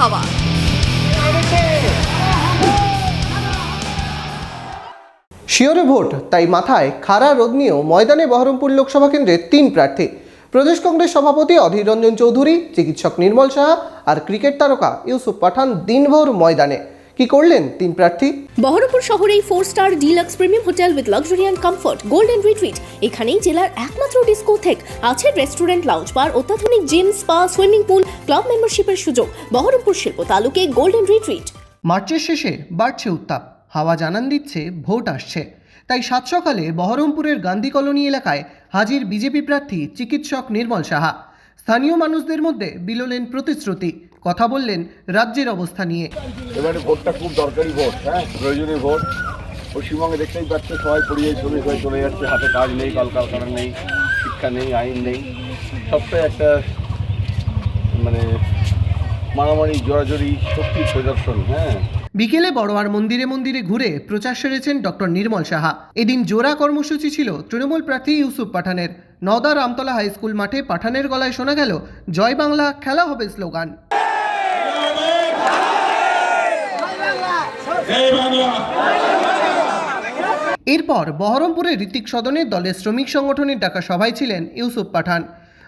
খাওয়া শিওরে ভোট, তাই মাথায় খাড়া রোদ নিয়েও ময়দানে বহরমপুর লোকসভা কেন্দ্রের তিন প্রার্থী। প্রদেশ কংগ্রেস সভাপতি অধীর রঞ্জন চৌধুরী, চিকিৎসক নির্মল সাহা আর ক্রিকেট তারকা ইউসুফ পাঠান দিনভর ময়দানে। কি করলেন তিন প্রার্থী? বহরমপুর শহরেই four star deluxe premium hotel with luxury and comfort golden retreat এখানেই জেলার একমাত্র ডিস্কোথেক আছে রেস্টুরেন্ট লাউঞ্জ বার অত্যাধুনিক gym spa swimming pool club মেম্বারশিপের সুযোগ। বহরমপুর শিল্প তালুকে গোল্ডেন রিট্রিট মার্চের শেষে বাড়ছে উত্তাপ। হাওয়া জানান দিচ্ছে ভোট আসছে। তাই সাত সকালে বহরমপুরের গান্ধী কলোনি এলাকায় হাজির বিজেপি প্রার্থী চিকিৎসক নির্মল সাহা। স্থানীয় মানুষদের মধ্যে বিলোলেন প্রতিশ্রুতি। কথা বললেন রাজ্যের অবস্থা নিয়ে। এবারে ভোটটা খুব দরকারি ভোট হ্যাঁ প্রয়োজনীয় ভোট। পশ্চিমবঙ্গে দেখতেই পাচ্ছে সবাই পড়িয়ে শ্রমিক হয়ে চলে যাচ্ছে হাতে কাজ নেই কলকারখানা নেই শিক্ষা নেই আইন নেই। সবটাই একটা মানে মারামারি জোরাজোরি শক্তির প্রদর্শন হ্যাঁ। বিকেলে বড়োয়ার মন্দিরে মন্দিরে ঘুরে প্রচার সেরেছেন ডক্টর নির্মল সাহা। এদিন জোড়া কর্মসূচি ছিল তৃণমূল প্রার্থী ইউসুফ পাঠানের। নওদা রামতলা হাই স্কুল মাঠে পাঠানের গলায় শোনা গেল জয় বাংলা খেলা হবে স্লোগান। এরপর বহরমপুরের ঋতিক সদনে দলের শ্রমিক সংগঠনের ডাকা সভায় ছিলেন ইউসুফ পাঠান।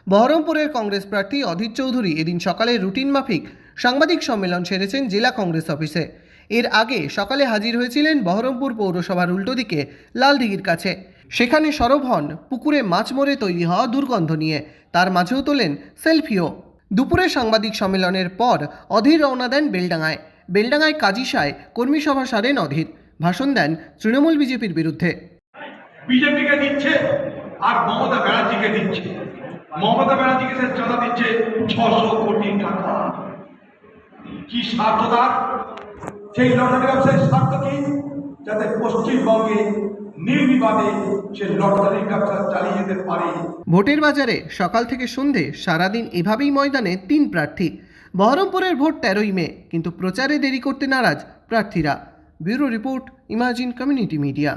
বহরমপুরের কংগ্রেস প্রার্থী অধীর চৌধুরী এদিন সকালে রুটিন মাফিক সাংবাদিক সম্মেলন সেরেছেন জেলা কংগ্রেস অফিসে। এর আগে সকালে হাজির হয়েছিলেন বহরমপুর পৌরসভার উল্টো দিকে, লালদিঘির কাছে। সেখানে সরব হন, পুকুরে মাছ মরে তৈরি হওয়া দুর্গন্ধ নিয়ে। তার মাঝেও তোলেন সেলফিও। দুপুরে সাংবাদিক সম্মেলনের পর অধীর রওনা দেন বেলডাঙায় বেলডাঙায় কাজিসায় কর্মী সভা সারেন অধীর ভাষণ দেন তৃণমূল বিজেপির বিরুদ্ধে। বিজেপিকে দিচ্ছে আর মমতা ব্যানার্জিকে দিচ্ছে। মমতা ব্যানার্জিকে সে চাঁদা দিচ্ছে ছশো কোটি টাকা। কি স্বার্থ তার সেই লটারি স্বার্থ কি? যাতে পশ্চিমবঙ্গে নির্বিবাদে সে লটারি ব্যবসা চালিয়ে যেতে পারে। ভোটের বাজারে সকাল থেকে সন্ধে সারাদিন এভাবেই ময়দানে তিন প্রার্থী। বহরমপুরের ভোট তেরোই মে, কিন্তু প্রচারে দেরি করতে নারাজ প্রার্থীরা। Bureau report, imagine community media.